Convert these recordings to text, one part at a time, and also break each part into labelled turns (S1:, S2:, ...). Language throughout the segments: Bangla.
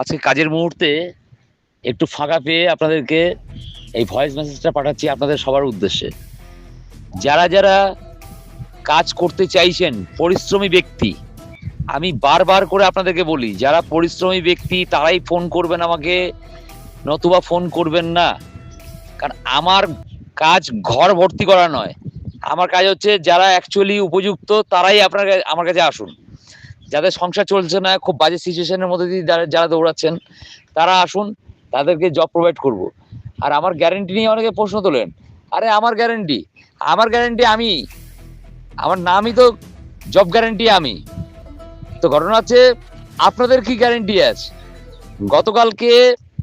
S1: আজকে কাজের মুহূর্তে একটু ফাঁকা পেয়ে আপনাদেরকে এই ভয়েস মেসেজটা পাঠাচ্ছি আপনাদের সবার উদ্দেশ্যে। যারা যারা কাজ করতে চাইছেন, পরিশ্রমী ব্যক্তি, আমি বারবার করে আপনাদেরকে বলি, যারা পরিশ্রমী ব্যক্তি, তারাই ফোন করবেন আমাকে, নতুবা ফোন করবেন না। কারণ আমার কাজ ঘর ভর্তি করা নয়। আমার কাজ হচ্ছে যারা অ্যাকচুয়ালি উপযুক্ত, তারাই আপনার আমার কাছে আসুন। যাদের সংসার চলছে না, খুব বাজে সিচুয়েশনের মধ্যে দিয়ে যারা যারা দৌড়াচ্ছেন, তারা আসুন, তাদেরকে জব প্রোভাইড করব। আর আমার গ্যারেন্টি নিয়ে অনেকে প্রশ্ন তোলেন, আরে, আমার গ্যারেন্টি আমার গ্যারেন্টি আমি? আমার নামই তো জব গ্যারেন্টি আমি। তো ঘটনা হচ্ছে, আপনাদের কি গ্যারেন্টি আছে? গতকালকে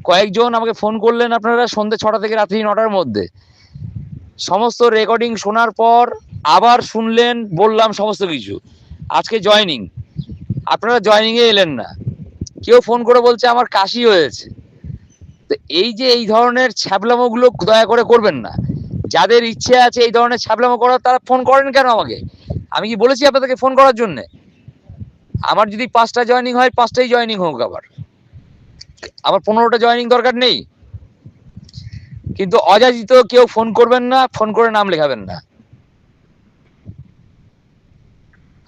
S1: কয়েকজন আমাকে ফোন করলেন আপনারা সন্ধ্যে ছটা থেকে রাত্রি নটার মধ্যে। সমস্ত রেকর্ডিং শোনার পর আবার শুনলেন, বললাম সমস্ত কিছু। আজকে জয়নিং আপনারা জয়নিংয়ে এলেন না। কেউ ফোন করে বলছে আমার কাশি হয়েছে। তো এই যে এই ধরনের ছ্যাবলামোগুলো দয়া করে করবেন না। যাদের ইচ্ছে আছে এই ধরনের ছ্যাবলামো করার, তারা ফোন করেন কেন আমাকে? আমি কি বলেছি আপনাদেরকে ফোন করার জন্যে? আমার যদি পাঁচটা জয়নিং হয়, পাঁচটাই জয়নিং হোক আবার। আমার পনেরোটা জয়নিং দরকার নেই। কিন্তু অযাচিত কেউ ফোন করবেন না ফোন করে নাম লেখাবেন না।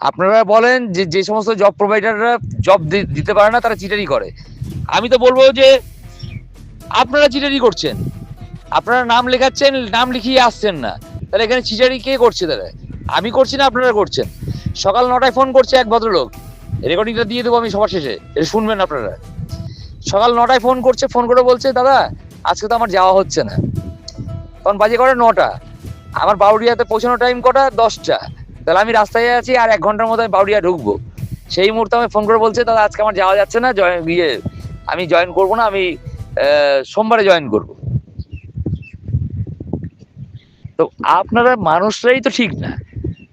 S1: আপনারা বলেন যে যে সমস্ত জব প্রোভাইডাররা জব দিতে পারে না, তারা চিটারি করে। আমি তো বলব যে, আপনারা চিটারি করছেন। আপনারা নাম লেখাচ্ছেন, নাম লিখিয়ে আসছেন না। তাহলে এখানে চিটারি কে করছে তাহলে? আমি করছি না, আপনারা করছেন। সকাল নটায় ফোন করছে এক ভদ্রলোক। রেকর্ডিংটা দিয়ে দেবো আমি সবার শেষে। এটা শুনবেন আপনারা। সকাল নটায় ফোন করছে ফোন করে বলছে, দাদা, আজকে তো আমার যাওয়া হচ্ছে না। তখন বাজে করে নটা। আমার বাউরিয়াতে পৌঁছানোর টাইম কটা? দশটা। তাহলে আমি রাস্তায় আছি আর এক ঘণ্টার মধ্যে আমি বাউরিয়া ঢুকবো। সেই মুহূর্তে আমি ফোন করে বলছে, দাদা, আজকে আমার যাওয়া যাচ্ছে না জয়েন ইয়ে আমি জয়েন করব না, আমি সোমবারে জয়েন করব। তো আপনারা মানুষরাই তো ঠিক না।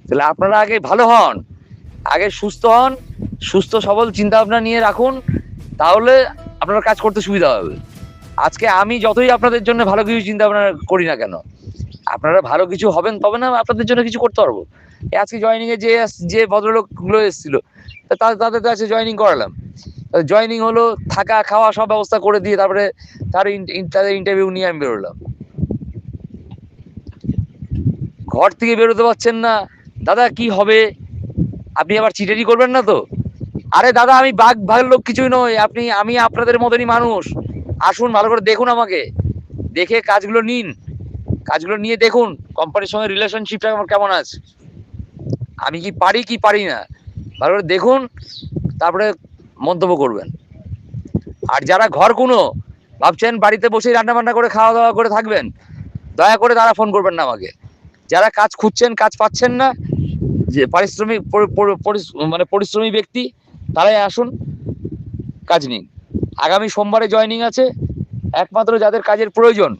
S1: তাহলে আপনারা আগে ভালো হন, আগে সুস্থ হন, সুস্থ, সবল চিন্তা ভাবনা নিয়ে রাখুন, তাহলে আপনার কাজ করতে সুবিধা হবে। আজকে আমি যতই আপনাদের জন্য ভালো কিছু চিন্তা ভাবনা করি না কেন আপনারা ভালো কিছু হবেন, তবে না আপনাদের জন্য কিছু করতে পারব। আজকে জয়নিং এ যে যে ভদ্রলোকগুলো এসেছিল, তা তা- তাদের কাছে জয়নিং করালাম। জয়নিং হলো, থাকা, খাওয়া সব ব্যবস্থা করে দিয়ে তারপরে তার তাদের ইন্টারভিউ নিয়ে আমি বেরোলাম। ঘর থেকে বেরোতে পারছেন না। দাদা, কি হবে? আপনি আবার চিটারি করবেন না তো? আরে দাদা, আমি বাঘ ভাগের লোক কিছুই নই। আপনি, আমি আপনাদের মতনই মানুষ। আসুন, ভালো করে দেখুন আমাকে। দেখে কাজগুলো নিন। কাজগুলো নিয়ে দেখুন কোম্পানির সঙ্গে রিলেশনশিপটা আমার কেমন আছে? আমি কি পারি কি পারি না? ভালো করে দেখুন, তারপরে মন্তব্য করবেন। আর যারা ঘর কোনো, ভাবছেন বাড়িতে বসেই রান্না বান্না করে খাওয়া দাওয়া করে থাকবেন, দয়া করে তারা ফোন করবেন না আমাকে। যারা কাজ খুঁজছেন, কাজ পাচ্ছেন না, যে পারিশ্রমিক মানে পরিশ্রমী ব্যক্তি, তারাই আসুন, কাজ নিন। আগামী সোমবারে জয়নিং আছে, একমাত্র যাদের কাজের প্রয়োজন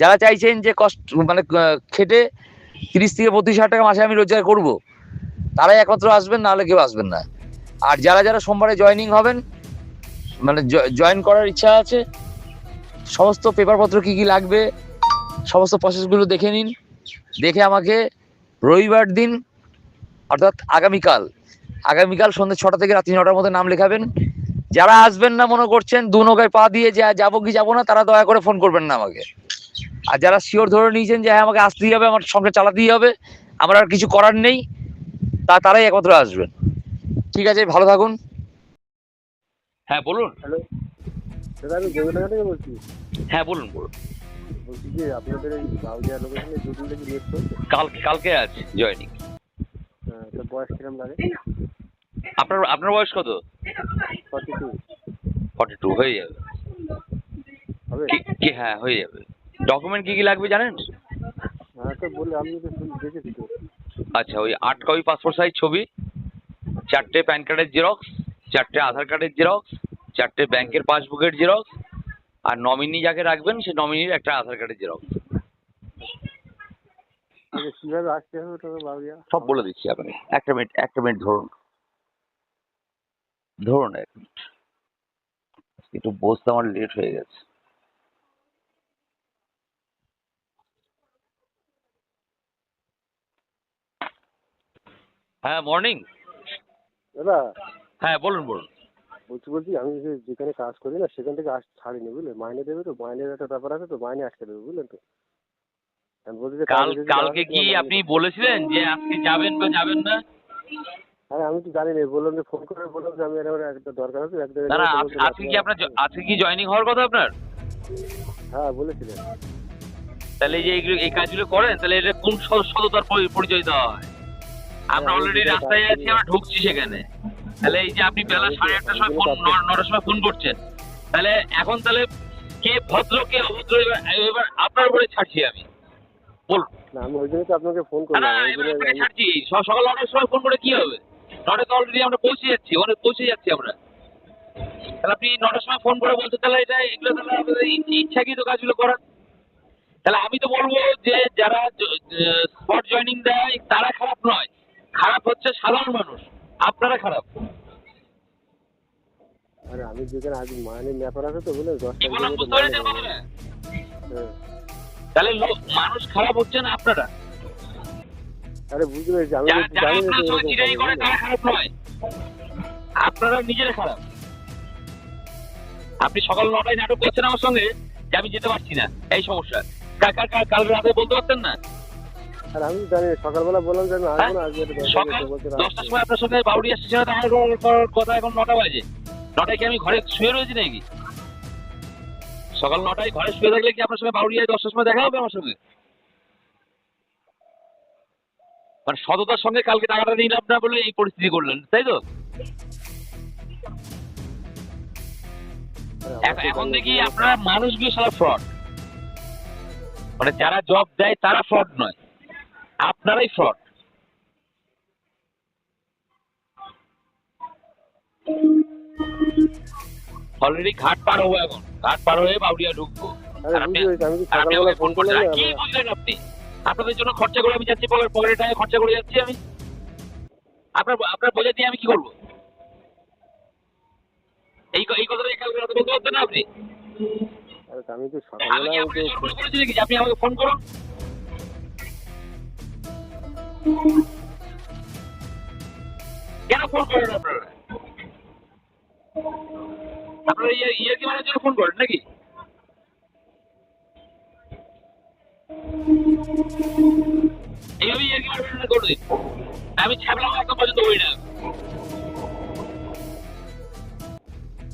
S1: যারা চাইছেন যে কষ্ট মানে খেটে তিরিশ থেকে বত্রিশ হাজার টাকা মাসে আমি রোজগার করব, তারাই একমাত্র আসবেন নাহলে কেউ আসবেন না। আর যারা যারা সোমবারে জয়নিং হবেন মানে জয়েন করার ইচ্ছা আছে, সমস্ত পেপারপত্র কি কি লাগবে, সমস্ত প্রসেসগুলো দেখে নিন। দেখে আমাকে রবিবার দিন, অর্থাৎ আগামীকাল আগামীকাল সন্ধ্যে ছটা থেকে রাত্রি নটার মধ্যে নাম লেখাবেন। যারা আসবেন না মনে করছেন, দু নৌকায় পা দিয়ে যা, যাব কি যাব না, তারা দয়া করে ফোন করবেন না আমাকে। আর যারা শিওর ধরে নিয়েছেন যে হ্যাঁ আমাকে আসতেই হবে আমার সংসার চালাতেই হবে আমার আর কিছু করার নেই তা তারাই একমাত্র আসবেন। ঠিক আছে ভালো থাকুন। হ্যাঁ বলুন।
S2: হ্যালো। দাদা আমি দেবনগর থেকে বলছি।
S1: হ্যাঁ বলুন বলুন।
S2: বলছি যে আপনাদের এই বাউলিয়া লোকেশনে দুদিনটা কি রেট চলছে
S1: কাল কালকে আছে জয়নিং।
S2: হ্যাঁ তো বয়স কিরম লাগে?
S1: আপনার আপনার বয়স কত?
S2: ফর্টি টু
S1: ফর্টি টু হয়ে যাবে।
S2: হবে?
S1: কি হ্যাঁ হয়ে যাবে। ডকুমেন্ট কি কি লাগবে জানেন?
S2: হ্যাঁ তো বলে আমি তো দেখেছি তো।
S1: আচ্ছা ওই আট কপি পাসপোর্ট সাইজ ছবি চারটে প্যান কার্ডের জেরক্স চারটে আধার কার্ডের জেরক্স চারটে ব্যাংকের পাসবুকের জেরক্স আর নমিনি যাকে রাখবেন সে নমিনির একটা আধার কার্ডের জেরক্স
S2: কীভাবে আসতে হবে ওটা
S1: সব বলে দিচ্ছি আপনি একটা মিনিট একটা মিনিট ধরুন। ধরুন এক মিনিট একটু বসতে আমার লেট হয়ে গেছে। হ্যাঁ মর্নিং
S2: দাদা।
S1: হ্যাঁ বলুন বলুন।
S2: বলছি বলছি আমি যে যেখানে কাজ করি না সেখান থেকে আস ছাড়িনি বুঝলে? মাইনে দেবে তো মাইনের একটা ব্যাপার আছে তো মাইনে আটকে দেবে বুঝলেন তো? আমি বলছি যে
S1: কাল
S2: কালকে
S1: কি আপনি বলেছিলেন যে আজকে যাবেন বা যাবেন না?
S2: আরে আমি তো জানি না বললাম যে ফোন করে বললাম যে আমি এরকম একটা দরকার আছে এক জায়গায়
S1: না আজকে কি আপনার আজকে কি জয়েনিং হওয়ার কথা আপনার?
S2: হ্যাঁ বলেছিলেন।
S1: তাহলে এই যে এই কাজগুলো করেন তাহলে এটা কোন স- সততার পরি- পরিচয় দেওয়া হয়? আমরা
S2: হ্যাঁ,
S1: অলরেডি রাস্তায় আছি আমরা ঢুকছি সেখানে। তাহলে এই যে আপনি বেলা সাড়ে আটটার সময় ফোন নটার সময় ফোন করছেন। তাহলে এখন তাহলে কে ভদ্র কে অভদ্র এবার আপনার উপরে ছাড়ছি আমি। বলুন।
S2: আমি ওই জন্য তো আপনাকে ফোন করলাম।
S1: না
S2: ওই
S1: এবার
S2: জন্য
S1: আপনাকে
S2: আমি-
S1: ছাড়ছি। সকাল নটার সময় ফোন করে কি হবে? নটায় তো অলরেডি আমরা পৌঁছে যাচ্ছি ওখানে পৌঁছে যাচ্ছি আমরা। তাহলে আপনি নটার সময় ফোন করে বলতে তাহলে এটা এগুলো তাহলে ইচ্ছাকৃত কাজগুলো করার। তাহলে আমি তো বলব যে যারা স্পট জয়েনিং দেয় তারা খারাপ নয়। খারাপ হচ্ছে সাধারণ মানুষ। আপনারা খারাপ।
S2: আরে আমি যেখানে আজ মাইনের ব্যাপার আছে তো দশ।
S1: কথাটা?
S2: হ্যাঁ।
S1: তাহলে লোক মানুষ খারাপ হচ্ছে না আপনারা?
S2: আরে বুঝতে পেরেছি আমি জানি না
S1: আপনার খারাপ নয়। নিজেরা খারাপ। আপনি সকাল নটায় নাটক করছেন আমার সঙ্গে যে আমি যেতে পারছি না। এই সমস্যা। কাল রাতে বলতে পারতেন না?
S2: আর আমি জানি সকালবেলা বললাম যে আমি আসব না আজকে একটা দরকার
S1: হ্যাঁ? সকাল
S2: আছে, বলছে না,
S1: দশটার সময় আপনার সঙ্গে করার কথা এখন নটা বাজে। নটায় কি আমি ঘরে শুয়ে রয়েছি নাকি? সকাল নটায় ঘরে শুয়ে থাকলে কি আপনার সঙ্গে বাউরিয়ায় দশটার সময় দেখা হবে আমার সঙ্গে? মানে সততার সঙ্গে কালকে টাকাটা নিলাম না বলে এই পরিস্থিতি করলেন তাই তো? এখন
S2: তো
S1: এখন দেখি আপনারা মানুষগুলো সারা ফ্রড মানে যারা জব দেয় তারা ফ্রড নয়। আপনারাই ফ্রড অলরেডি ঘাট পার হব এখন। ঘাট পার হয়ে বাউরিয়া ঢুকবো। আপনি
S2: আমি তো সকালবেলা
S1: আমাকে ফোন করছেন। কি বুঝলেন আপনি? আপনাদের জন্য খরচা করে আমি যাচ্ছি পকেট টাকা খরচা করে যাচ্ছি আমি। আপনার আপনার বোঝা দিয়ে আমি কি করব? এই এই কথাটা বলতে পারতেন না আপনি?
S2: আমি তো সকালবেলা
S1: আপনি আমাকে ফোন করুন। কেন ইয়ে ইয়ে জন্য ফোন করেন নাকি? এইভাবে ইয়ে কি মারবেন না করে আমি ছাড়লাম এখন পর্যন্ত ওই না।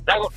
S1: রাখুন